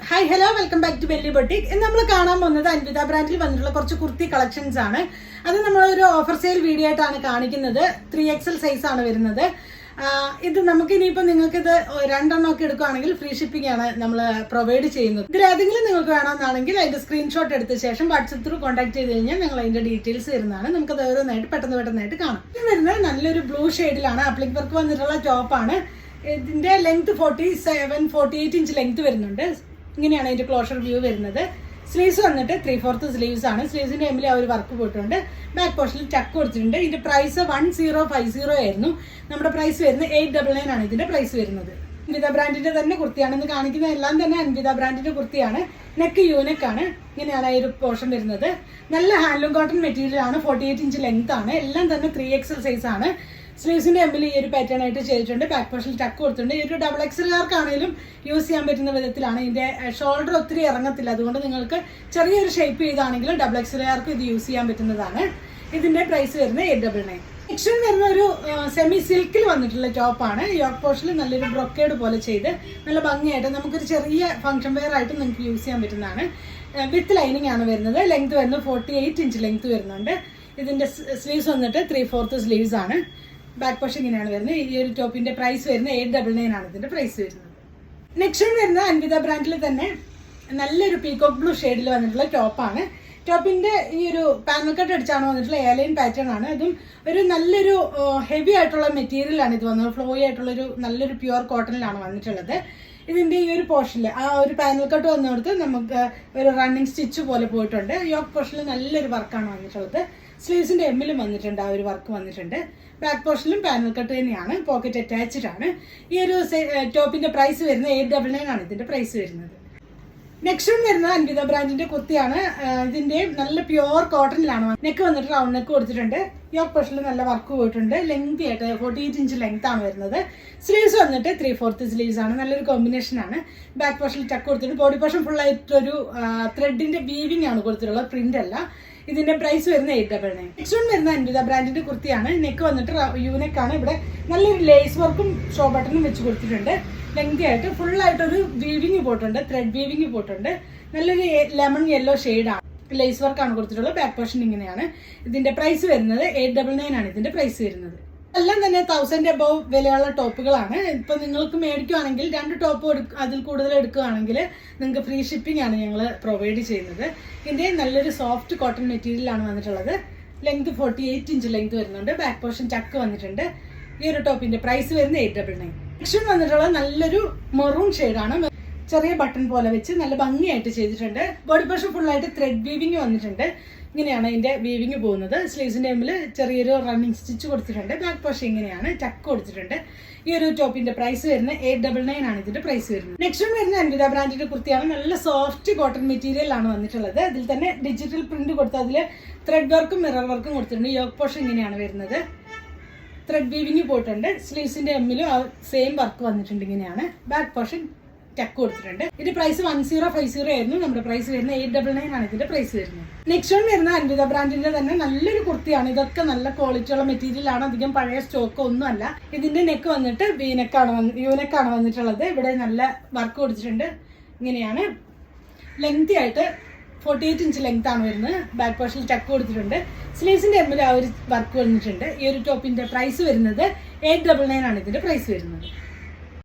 Hi hello welcome back to വെല്ലി boutique ഇന്ന് നമ്മൾ കാണാൻ പോകുന്നത് അൻവിത ബ്രാൻഡിൽ വന്നിട്ടുള്ള കുറച്ച് കുർത്തി കളക്ഷൻസ് ആണ്. അത് നമ്മളൊരു ഓഫർ സെയിൽ വീഡിയോ ആയിട്ടാണ് കാണിക്കുന്നത്. ത്രീ എക്സൽ സൈസ് ആണ് വരുന്നത്. ഇത് നമുക്ക് ഇനിയിപ്പോൾ നിങ്ങൾക്ക് ഇത് രണ്ടെണ്ണം ഒക്കെ എടുക്കുകയാണെങ്കിൽ ഫ്രീ ഷിപ്പിംഗ് ആണ് നമ്മൾ പ്രൊവൈഡ് ചെയ്യുന്നത്. ഇതിൽ ഏതെങ്കിലും നിങ്ങൾക്ക് വേണമെന്നാണെങ്കിൽ അതിന്റെ സ്ക്രീൻഷോട്ട് എടുത്ത ശേഷം വാട്സപ്പ് ത്രൂ കോൺടാക്ട് ചെയ്ത് കഴിഞ്ഞാൽ നിങ്ങൾ അതിന്റെ ഡീറ്റെയിൽസ് തരുന്നതാണ്. നമുക്ക് അത് ഓരോന്നായിട്ട് പെട്ടെന്ന് പെട്ടെന്നായിട്ട് കാണാം. ഇത് വരുന്നത് നല്ലൊരു ബ്ലൂ ഷെയ്ഡിലാണ് അപ്ലിക് വർക്ക് വന്നിട്ടുള്ള ടോപ്പാണ് ഇതിന്റെ length forty seven forty eight inch length വരുന്നുണ്ട്. ഇങ്ങനെയാണ് അതിന്റെ ക്ലോഷർ വ്യൂ വരുന്നത്. സ്ലീവ്സ് വന്നിട്ട് ത്രീ ഫോർത്ത് സ്ലീവ്സ് ആണ്. സ്ലീവ്സിന്റെ എമ്മിൽ ആ ഒരു വർക്ക് പോയിട്ടുണ്ട്. ബാക്ക് പോർഷനിൽ ടക്ക് കൊടുത്തിട്ടുണ്ട്. ഇതിന്റെ price one zero five zero ആയിരുന്നു. നമ്മുടെ പ്രൈസ് വരുന്നത് എയ്റ്റ് ഡബിൾ നയൻ ആണ് ഇതിന്റെ പ്രൈസ് വരുന്നത്. അൻവിത ബ്രാൻഡിന്റെ തന്നെ കുർത്തിയാണെന്ന് കാണിക്കുന്ന എല്ലാം തന്നെ അൻവിത ബ്രാൻഡിന്റെ കുർത്തിയാണ്. നെക്ക് യൂനെക്ക് ആണ്. ഇങ്ങനെയാണ് ഈ ഒരു പോർഷൻ വരുന്നത്. നല്ല ഹാൻഡ്ലൂം കോട്ടൺ മെറ്റീരിയൽ ആണ്. ഫോർട്ടി എയ്റ്റ് ഇഞ്ച് ലെങ്ത് ആണ്. എല്ലാം തന്നെ ത്രീ എക്സൽ സൈസ് ആണ്. സ്ലീവ്സിന്റെ എമ്പിൽ ഈ ഒരു പാറ്റേൺ ആയിട്ട് ചെയ്തിട്ടുണ്ട്. ബാക്ക് പോർഷൻ ടക്ക് കൊടുത്തിട്ടുണ്ട്. ഈ ഒരു ഡബിൾ എക്സലുകാർക്കാണെങ്കിലും യൂസ് ചെയ്യാൻ പറ്റുന്ന വിധത്തിലാണ് ഇതിന്റെ ഷോൾഡർ ഒത്തിരി ഇറങ്ങത്തില്ല. അതുകൊണ്ട് നിങ്ങൾക്ക് ചെറിയൊരു ഷേപ്പ് ചെയ്താണെങ്കിലും ഡബിൾ എക്സലുകാർക്ക് ഇത് യൂസ് ചെയ്യാൻ പറ്റുന്നതാണ്. ഇതിന്റെ പ്രൈസ് വരുന്നത് എയ്റ്റ് ഡബിൾ നയൻ നെക്സ്റ്റ് വരുന്ന ഒരു സെമി സിൽക്കിൽ വന്നിട്ടുള്ള ടോപ്പാണ് യോക്ക് പോർഷനിൽ നല്ലൊരു ബ്രൊക്കേഡ് പോലെ ചെയ്ത് നല്ല ഭംഗിയായിട്ട് നമുക്കൊരു ചെറിയ ഫംഗ്ഷൻ വെയർ ആയിട്ട് നിങ്ങൾക്ക് യൂസ് ചെയ്യാൻ പറ്റുന്നതാണ്. വിത്ത് ലൈനിങ് ആണ് വരുന്നത്. ലെങ്ത് വരുന്നത് ഫോർട്ടി എയ്റ്റ് ഇഞ്ച് ലെങ്ത് വരുന്നുണ്ട്. ഇതിന്റെ സ്ലീവ്സ് വന്നിട്ട് ത്രീ ഫോർത്ത് സ്ലീവ്സ് ആണ്. ബാക്ക് പോർഷൻ ഇങ്ങനെയാണ് വരുന്നത്. ഈ ഒരു ടോപ്പിന്റെ പ്രൈസ് വരുന്നത് എയ്റ്റ് ഡബിൾ നയൻ ആണ്. ഇതിന്റെ പ്രൈസ് വരുന്നത്. നെക്സ്റ്റ് വരുന്നത് അൻവിത ബ്രാൻഡിൽ തന്നെ നല്ലൊരു പീകോക്ക് ബ്ലൂ ഷെയ്ഡിൽ വന്നിട്ടുള്ള ടോപ്പാണ് ടോപ്പിന്റെ ഈ ഒരു പാനൽ കട്ട് അടിച്ചാണ് വന്നിട്ടുള്ള എയർലൈൻ പാറ്റേൺ ആണ്. അതും ഒരു നല്ലൊരു ഹെവി ആയിട്ടുള്ള മെറ്റീരിയൽ ആണ് ഇത് വന്നത്. ഫ്ലോയി ആയിട്ടുള്ള ഒരു നല്ലൊരു പ്യുവർ കോട്ടണിലാണ് വന്നിട്ടുള്ളത്. ഇതിന്റെ ഈ ഒരു പോർഷനിൽ ആ ഒരു പാനൽ കട്ട് വന്നിടത്ത് നമുക്ക് ഒരു റണ്ണിങ് സ്റ്റിച്ച് പോലെ പോയിട്ടുണ്ട്. യോക്ക് പോർഷനിൽ നല്ലൊരു വർക്കാണ് വന്നിട്ടുള്ളത്. സ്ലീവ്സിന്റെ എമ്മിലും വന്നിട്ടുണ്ട് ആ ഒരു വർക്ക് വന്നിട്ടുണ്ട്. ബാക്ക് പോർഷനിലും പാനൽ കട്ട് തന്നെയാണ് പോക്കറ്റ് അറ്റാച്ച്ഡ് ആണ്. ഈ ഒരു ടോപ്പിന്റെ പ്രൈസ് വരുന്നത് എയ്റ്റ് ഡബിൾ നയൻ ആണ് ഇതിന്റെ പ്രൈസ് വരുന്നത്. നെക്സ്റ്റ് വൺ വരുന്നത് അൻവിത ബ്രാൻഡിന്റെ കുത്തിയാണ് ഇതിന്റെ നല്ല പ്യുവർ കോട്ടണിലാണ് നെക്ക് വന്നിട്ട് റൗണ്ട് നെക്ക് കൊടുത്തിട്ടുണ്ട്. യോക്ക് പോർഷനിൽ നല്ല വർക്ക് പോയിട്ടുണ്ട്. ലെങ്ത് ആയിട്ട് ഫോർട്ടി എയ്റ്റ് ഇഞ്ച് ലെങ്ത് ആണ് വരുന്നത്. സ്ലീവ്സ് വന്നിട്ട് ത്രീ ഫോർത്ത് സ്ലീവ്സ് ആണ്. നല്ലൊരു കോമ്പിനേഷൻ ആണ്. ബാക്ക് പോർഷനിൽ ടക്ക് കൊടുത്തിട്ട് ബോഡി പോർഷൻ ഫുൾ ആയിട്ടൊരു ത്രെഡിന്റെ വീവിംഗ് ആണ് കൊടുത്തിട്ടുള്ളത്. പ്രിന്റ് അല്ല. ഇതിന്റെ പ്രൈസ് വരുന്ന eight double nine next one വരുന്ന അൻവിത ബ്രാൻഡിന്റെ കുർത്തിയാണ്. നെക്ക് വന്നിട്ട് യൂനെക്ക് ആണ് ഇവിടെ നല്ലൊരു ലേസ് വർക്കും ഷോ ബട്ടണും വെച്ച് കൊടുത്തിട്ടുണ്ട്. ലെങ്തി ആയിട്ട് ഫുൾ ആയിട്ടൊരു വീവിങ് പോയിട്ടുണ്ട്. ത്രെഡ് വീവിങ് പോയിട്ടുണ്ട്. നല്ലൊരു ലെമൺ യെല്ലോ ആണ് ലേസ് വർക്ക് ആണ് കൊടുത്തിട്ടുള്ളത്. ബാക്ക് പോർഷൻ ഇങ്ങനെയാണ്. ഇതിന്റെ പ്രൈസ് വരുന്നത് എയ്റ്റ് ഡബിൾ നയൻ ആണ്. ഇതിന്റെ പ്രൈസ് വരുന്നത്. എല്ലാം തന്നെ തൗസൻഡ് എബവ് വിലയുള്ള ടോപ്പുകളാണ്. ഇപ്പം നിങ്ങൾക്ക് മേടിക്കുവാണെങ്കിൽ രണ്ട് ടോപ്പ് അതിൽ കൂടുതൽ എടുക്കുകയാണെങ്കിൽ നിങ്ങൾക്ക് ഫ്രീ ഷിപ്പിംഗ് ആണ് ഞങ്ങൾ പ്രൊവൈഡ് ചെയ്യുന്നത്. ഇതിന്റെ നല്ലൊരു സോഫ്റ്റ് കോട്ടൺ മെറ്റീരിയലാണ് വന്നിട്ടുള്ളത്. Length forty eight inch length വരുന്നുണ്ട്. ബാക്ക് പോർഷൻ ചക്ക് വന്നിട്ടുണ്ട്. ഈ ഒരു ടോപ്പിന്റെ പ്രൈസ് വരുന്നത് എയ്റ്റ് ഡബിൾ നയൻ നെക്സ്റ്റ് വന്നിട്ടുള്ള നല്ലൊരു മെറൂൺ ഷെയ്ഡാണ് ചെറിയ ബട്ടൺ പോലെ വെച്ച് നല്ല ഭംഗിയായിട്ട് ചെയ്തിട്ടുണ്ട്. ബോഡി പോർഷൻ ഫുള്ളായിട്ട് ത്രെഡ് വീവിങ് വന്നിട്ടുണ്ട്. ഇങ്ങനെയാണ് അതിന്റെ വീവിങ് പോകുന്നത്. സ്ലീവ്സിന്റെ മുമ്പിൽ ചെറിയൊരു റണ്ണിങ് സ്റ്റിച്ച് കൊടുത്തിട്ടുണ്ട്. ബാക്ക് പോഷൻ ഇങ്ങനെയാണ് ടക്ക് കൊടുത്തിട്ടുണ്ട്. ഈ ഒരു ടോപ്പിന്റെ പ്രൈസ് വരുന്നത് എയ്റ്റ് ഡബിൾ നയൻ ആണ് ഇതിന്റെ പ്രൈസ് വരുന്നത്. നെക്സ്റ്റ് വരുന്ന അൻവിത ബ്രാൻഡിന്റെ കുർത്തിയാണ്. നല്ല സോഫ്റ്റ് കോട്ടൺ മെറ്റീരിയൽ ആണ് വന്നിട്ടുള്ളത്. അതിൽ തന്നെ ഡിജിറ്റൽ പ്രിന്റ് കൊടുത്ത് അതിൽ ത്രെഡ് വർക്കും മിറർ വർക്കും കൊടുത്തിട്ടുണ്ട്. യോഗ് പോഷൻ ഇങ്ങനെയാണ് വരുന്നത്. ത്രെഡ് വീവിങ് പോയിട്ടുണ്ട്. സ്ലീവ്സിന്റെ എമ്മിലും സെയിം വർക്ക് വന്നിട്ടുണ്ട് ഇങ്ങനെയാണ്. ബാക്ക് പോർഷൻ ടക്ക് കൊടുത്തിട്ടുണ്ട്. ഇതിന്റെ price one zero five zero ആയിരുന്നു. നമ്മുടെ പ്രൈസ് വരുന്നത് എയ്റ്റ് ഡബിൾ നയൻ ആണ് ഇതിന്റെ പ്രൈസ് വരുന്നത്. നെക്സ്റ്റ് വൺ വരുന്ന അൻവിത ബ്രാൻഡിന്റെ തന്നെ നല്ലൊരു കുർത്തിയാണ്. ഇതൊക്കെ നല്ല ക്വാളിറ്റിയുള്ള മെറ്റീരിയൽ ആണ്. അധികം പഴയ സ്റ്റോക്ക് ഒന്നും അല്ല. ഇതിന്റെ നെക്ക് വന്നിട്ട് വീനെക്കാണ് യൂനെക്കാണ് വന്നിട്ടുള്ളത്. ഇവിടെ നല്ല വർക്ക് കൊടുത്തിട്ടുണ്ട്. ഇങ്ങനെയാണ്. ലെങ്തി ആയിട്ട് ഫോർട്ടി എയ്റ്റ് ഇഞ്ച് ലെങ്ത് ആണ് വരുന്നത്. ബാക്ക് പോർഷനിൽ ടക്ക് കൊടുത്തിട്ടുണ്ട്. സ്ലീവ്സിന്റെ എമ്മിൽ ആ ഒരു വർക്ക് വന്നിട്ടുണ്ട്. ഈ ഒരു ടോപ്പിന്റെ പ്രൈസ് വരുന്നത് എയ്റ്റ് ഡബിൾ നയൻ ആണ് ഇതിന്റെ പ്രൈസ് വരുന്നത്.